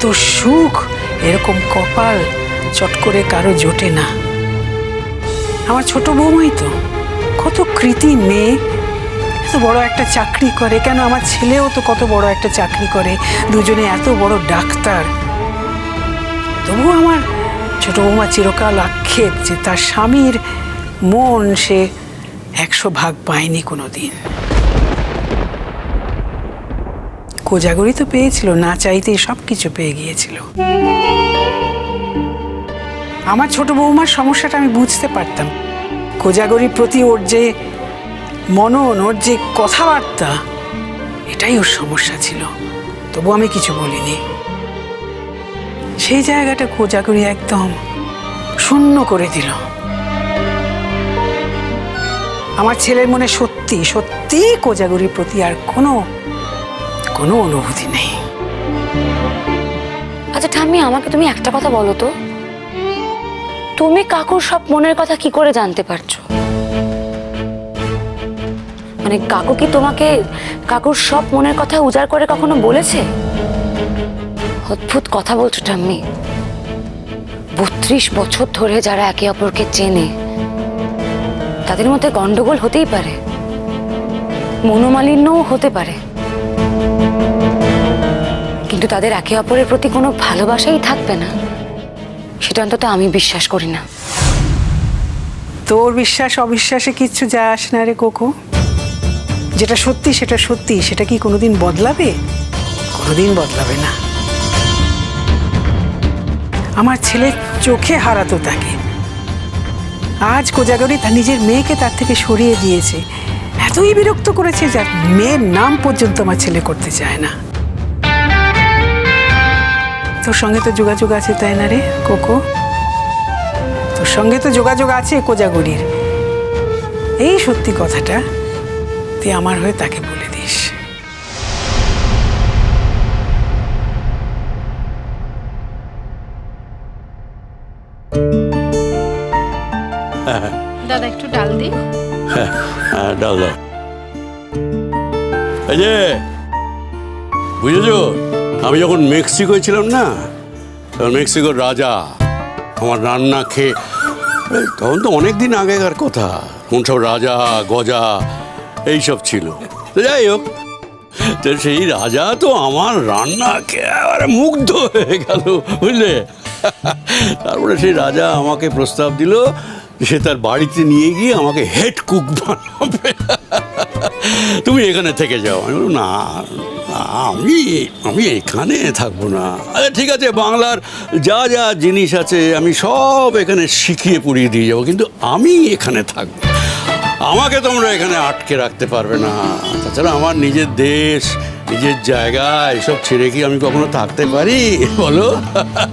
এত সুখ, এরকম কপাল চট করে কারও জোটে না। আমার ছোট বৌমাই তো, কত কৃতি মেয়ে, এত বড় একটা চাকরি করে, কেন আমার ছেলেও তো কত বড় একটা চাকরি করে, দুজনে এত বড় ডাক্তার। তবুও আমার ছোট বৌমা চিরকাল আক্ষেপ যে তার স্বামীর মন সে একশো ভাগ পায়নি কোনো দিন কোজাগরি তো পেয়েছিল, না চাইতেই সব কিছু পেয়ে গিয়েছিল। আমার ছোট বৌমার সমস্যাটা আমি বুঝতে পারতাম। কোজাগরির প্রতি ওর যে মনন, ওর যে কথাবার্তা, এটাই ওর সমস্যা ছিল। তবু আমি কিছু বলিনি। সেই জায়গাটা কোজাগরি একদম শূন্য করে দিল। আমার ছেলের মনে সত্যি সত্যি কোজাগরির প্রতি আর কোনো কোনো অনুভূতি নেই। আচ্ছা ঠাম্মি, আমাকে তুমি একটা কথা বলো তো। তুমি কাকুর সব মনের কথা কি করে জানতে পারছ? মানে কাকু কি তোমাকে কাকুর সব মনের কথা উজাড় করে কখনো বলেছে? অদ্ভুত কথা বলছো, ঠাম্মি। বত্রিশ বছর ধরে যারা একে অপরকে চেনে, তাদের মধ্যে গন্ডগোল হতেই পারে। মনোমালিন্যও হতে পারে। কিন্তু তাদের একে অপরের প্রতি কোনো ভালোবাসাই থাকবে না। সেটা অন্তত আমি বিশ্বাস করি না। তোর বিশ্বাস, অবিশ্বাসে কিচ্ছু যায় আসে না রে কোকো। যেটা সত্যি, সেটা সত্যি। সেটা কি কোনোদিন বদলাবে? কোনোদিন বদলাবে না। আমার ছেলে চোখে হারাতো তাকে। আজ কোজাগরি তার নিজের মেয়েকে তার থেকে সরিয়ে দিয়েছে। এতই বিরক্ত করেছে যার মেয়ের নাম পর্যন্ত আমার ছেলে করতে চায় না। তোর সঙ্গে তো যোগাযোগ আছে তাই না রে কোকো? তোর সঙ্গে তো যোগাযোগ আছে কোজাগরির। এই সত্যি কথাটা তুই আমার হয়ে তাকে বলে দিস। দাদা একটু ডাল দিই হ্যাঁ ডাল দাও। এই যে বুঝেছ? আমি যখন মেক্সিকোয় ছিলাম না, তখন মেক্সিকোর রাজা আমার রান্না খেয়ে তখন তো অনেক দিন আগেকার কথা কোন সব রাজা, গজা এইসব ছিল। তো যাই হোক, তো সেই রাজা তো আমার রান্না খেয়ে একেবারে মুগ্ধ হয়ে গেল, বুঝলে? তারপরে সেই রাজা আমাকে প্রস্তাব দিল সে তার বাড়িতে নিয়ে গিয়ে আমাকে হেড কুক বানাবে। তুমি এখানে থেকে যাও। আমি না, আমি আমি এখানে থাকব না। আরে, ঠিক আছে, বাংলার যা যা জিনিস আছে, আমি সব এখানে শিখিয়ে পড়িয়ে দিয়ে যাব, কিন্তু আমি এখানে থাকব। আমাকে তোমরা এখানে আটকে রাখতে পারবে না। তাছাড়া আমার নিজের দেশ, নিজের জায়গা, এসব ছেড়ে কি আমি কখনো থাকতে পারি? বলো।